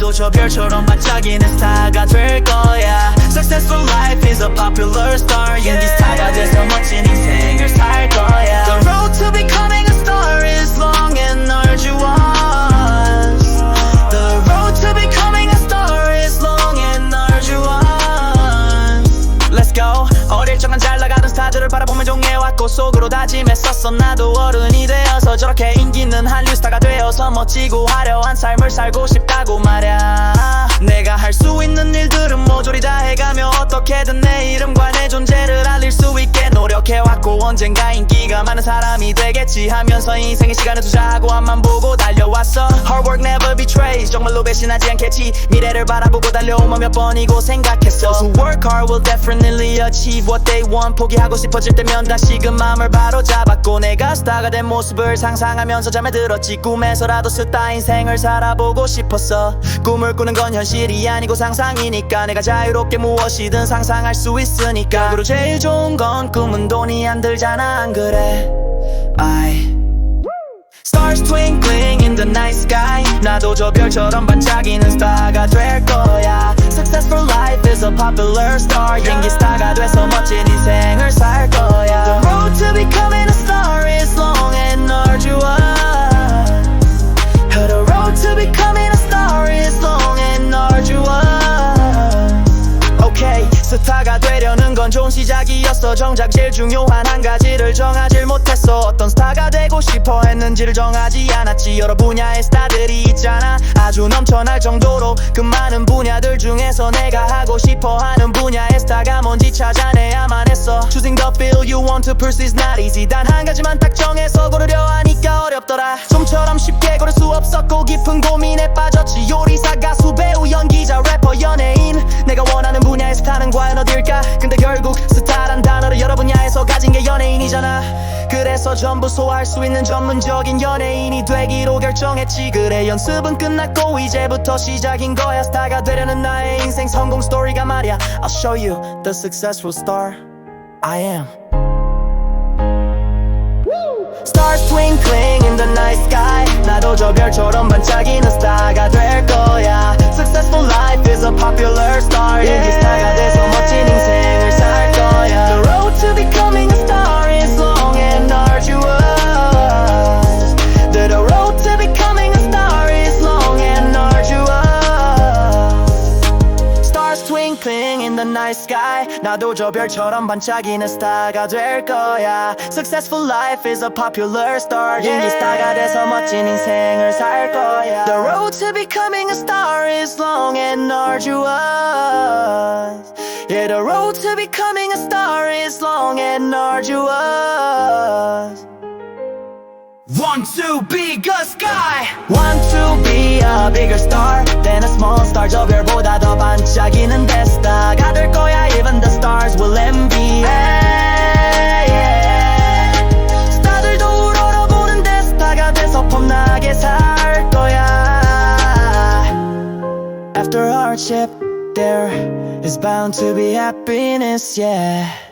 나도 저 별처럼 반짝이는 스타가 될 거야 Successful life is a popular star 인기 스타가 돼서 멋진 인생을 살 거야 The road to becoming a star is long and arduous The road to becoming a star is long and arduous Let's go 어릴 적은 잘 나가는 스타들을 바라보며 종해왔고 속으로 다짐했었어 나도 어른이 되어서 저렇게 인기 있는 한류 멋지고 화려한 삶을 살고 싶다고 말야. 내가 할 수 있는 일들은 모조리 다 해가며 어떻게든 내 이름과 내 존재를 알릴 수 있게 노력해왔고 언젠가 인기가 많은 사람이 되겠지 하면서 인생의 시간을 투자하고 앞만 보고 달려왔어 Betrays 정말로 배신하지 않겠지? 미래를 바라보고 달려오면 몇 번이고 생각했어. Those who work hard will definitely achieve what they want. 포기하고 싶어질 때면 다시금 마음을 바로 잡았고 내가 스타가 된 모습을 상상하면서 잠에 들었지. 꿈에서라도 스타 인생을 살아보고 싶었어. 꿈을 꾸는 건 현실이 아니고 상상이니까. 내가 자유롭게 무엇이든 상상할 수 있으니까. 그리고 제일 좋은 건 꿈은 돈이 안 들잖아. 안 그래? I Stars twinkling 나도 저 별처럼 반짝이는 스타가 될 거야 Successful life is a popular star 인기 스타가 돼서 멋진 인생을 살 거야 The road to becoming a star is long and arduous The road to becoming a star is long and arduous Okay, 스타가 되려는 건 좋은 시작이었어 정작 제일 중요한 한 가지를 정하질 못했어 어떤 스타가 되고 싶어 했는지를 정하지 않았지 여러 분야의 있잖아 넘쳐날 정도로 그 많은 분야들 중에서 내가 하고 싶어 하는 분야의 스타가 뭔지 찾아내야만 했어. Choosing the field you want to pursue is not easy. 단 한 가지만 딱 정해서 고르려 하니까 어렵더라. 좀처럼 쉽게 고를 수 없었고 깊은 고민에 빠졌지. 요리사 가수 배우 연기자 래퍼 연예인. 내가 원하는 분야의 스타는 과연 어딜까? 근데 결국 스타란 단어를 여러 분야에서 가진 게 연예인이잖아 그래서 전부 소화할 수 있는 전문적인 연예인이 되기로 결정했지. 그래 연습은 끝났고 이제부터 시작인 거야. 스타가 되려는 나의 인생 성공 스토리가 말이야. I'll show you the successful star I am. Stars twinkling in the night sky. 나도 저 별처럼 반짝이는 스타가 될 거야. Successful life is a popular star. 인기 스타가 돼서 멋진 인생 나도 저 별처럼 반짝이는 스타가 될 거야 Successful life is a popular star 인기 스타가 돼서 멋진 인생을 살 거야 The road to becoming a star is long and arduous Yeah, the road to becoming a star is long and arduous Want to be a sky Want to be a bigger star than a small star 저 별보다 더 반짝이는 데 스타가 there is bound to be happiness yeah